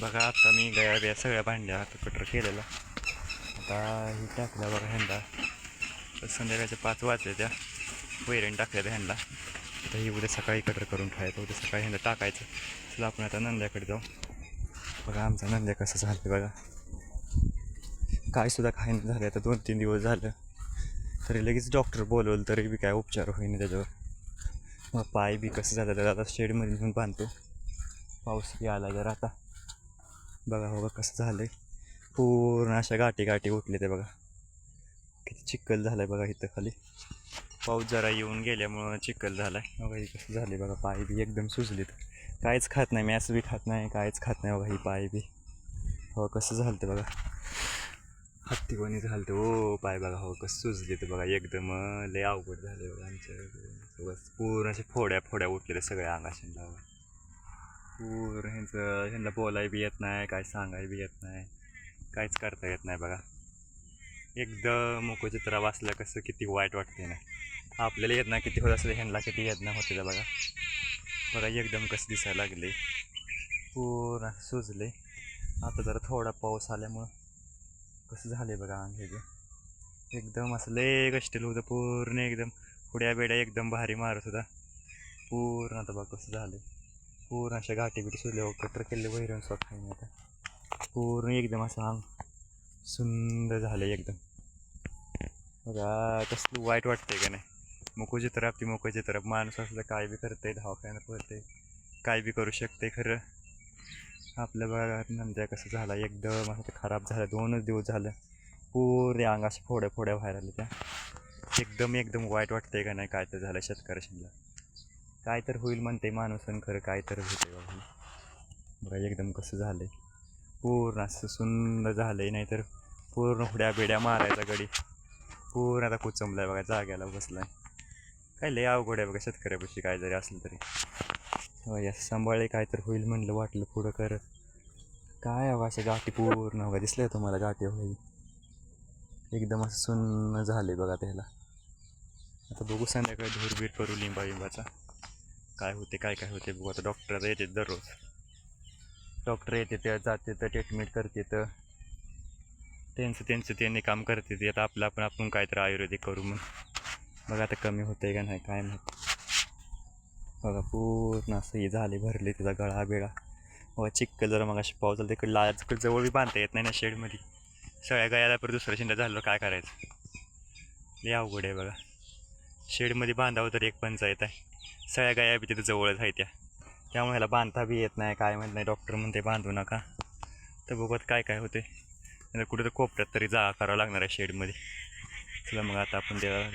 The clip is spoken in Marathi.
बघा आता मी गया बिया सगळ्या भांड्या आता कटर केलेला आता ही टाकल्या बघा ह्यांना. संध्याकाळच्या पाच वाजले त्या. वैरण टाकल्या त्या ह्यांना. आता ही उद्या सकाळी कटर करून ठेवायचं उद्या सकाळी ह्यांना टाकायचं. चला आपण आता नंद्याकडे जाऊ. बघा आमचा नंद्या कसं झालं बघा. काय सुद्धा काही नाही झालं आता दोन तीन दिवस झालं. तरी लगेच डॉक्टर बोलवलं तरी बी काय उपचार होईना त्याच्यावर. मग पाय बी कसं झालं तर आता शेडमध्ये घेऊन बांधतो. पाऊस बी आला जर आता. बघा हो बघा कसं झालं आहे पूर्ण अशा गाठी गाठी उठले ते बघा. किती चिखल आहे बघा इथं खाली. पाऊस जरा येऊन गेल्यामुळं चिखल झालाय. बघा हे कसं झाली बघा पाय बी एकदम सुजलीत. काहीच खात नाही मॅस बी खात नाही काहीच खात नाही बघा ही पाय बी. हो कसं झालं ते बघा. हत्ती कोणी झालं ते हो, ओ पाय बघा हो कसं सुजले ते बघा. एकदम लय अवघड झाले बघा आमच्या बस पूर्ण असे फोड्या फोड्या उठलेले सगळ्या अंगाशांना पूर्ण ह्यांचं ह्यांना बोलाय बी येत नाही काय सांगाय बी येत नाही. काहीच करता येत नाही बघा. एकदम मुखचित्र वाचलं कसं किती वाईट वाटते ना. आपल्याला येत नाही किती होत असलं ह्यांना किती येत नाही होते बघा. बघा एकदम कसं दिसायला लागले पूर्ण सुजले आता जरा थोडा पाऊस आल्यामुळं कसं झाले बघा अंग ह्याचे एकदम असं लय कष्टलं होतं पूर्ण एकदम. पुड्या बेड्या एकदम भारी मारत होता. पूर्ण आता बघा कसं झालं पूर्ण अशा गाठी बिटी सुरले कटर केले वैरण स्वत नाही आता. पूर्ण एकदम असं अंग सुंदर झालं एकदम. बघा कसलं वाईट वाटतंय का नाही? मोकोची तरफ ती मोकोची तरफ माणूस असलं काय बी करतंय दवाखान्यात पडतंय काय बी करू शकते खरं. आपल्या बघा नंद्या कसं झाला एकदम असं खराब झालं दोनच दिवस झालं. पूर्ण अंग अशा फोड्या फोड्या बाहेर आल्या त्या. एकदम एकदम वाईट वाटतंय का नाही काय तर झालं शेतकऱ्याशीला काय तर होईल म्हणते माणूस आणि खरं काय तर होते बघा एकदम कसं झालंय. पूर्ण असं सुंदर झालंय नाहीतर पूर्ण हुड्या बिड्या मारायचा गडी. पूर्ण आता कुचंबलाय बघा जाग्याला बसलाय. काय लय अवघड आहे बघा शेतकऱ्यापाशी काय जरी असलं तरी. होय असं काय तर होईल म्हणलं वाटलं पुढं करत काय हवं अशा गाठी पूर्ण हवा दिसल्या तुम्हाला गाठी होईल एकदम असं सुन्न झाले बघा त्याला. आता बघू संध्याकाळी धूरबीर करू लिंबा लिंबाचा काय होते काय काय होते बघू आता. डॉक्टर येतात येते दररोज. डॉक्टर येते ते जाते तर ट्रीटमेंट करते तर त्यांचं त्यांचं त्यांनी काम करते ते आता आपलं आपण आपण काहीतरी आयुर्वेदिक करू मग बघा आता कमी होतंय का नाही काय नाही बघा पूर्ण असं हे झाले भरले त्याचा गळा बिळा. बघा चिक्कल जरा मग अशी पाऊस झाला तिकडे ला तिकडे जवळ बी बांधता येत नाही ना शेडमध्ये. सगळ्या गळ्याला परत दुसऱ्या शेंडा झालं काय करायचं? लय अवघड आहे बघा. शेडमध्ये बांधावं तर एक पंचायत आहे. सगळ्या गाया बी तिथं जवळच आहे त्या. त्यामुळे ह्याला बांधता बी येत नाही काय म्हणत नाही. डॉक्टर म्हणते बांधू नका. तर बघत काय काय होते नंतर कुठं तर कोपऱ्यात तरी जागा करावं लागणार आहे शेडमध्ये. चला मग आता आपण त्याला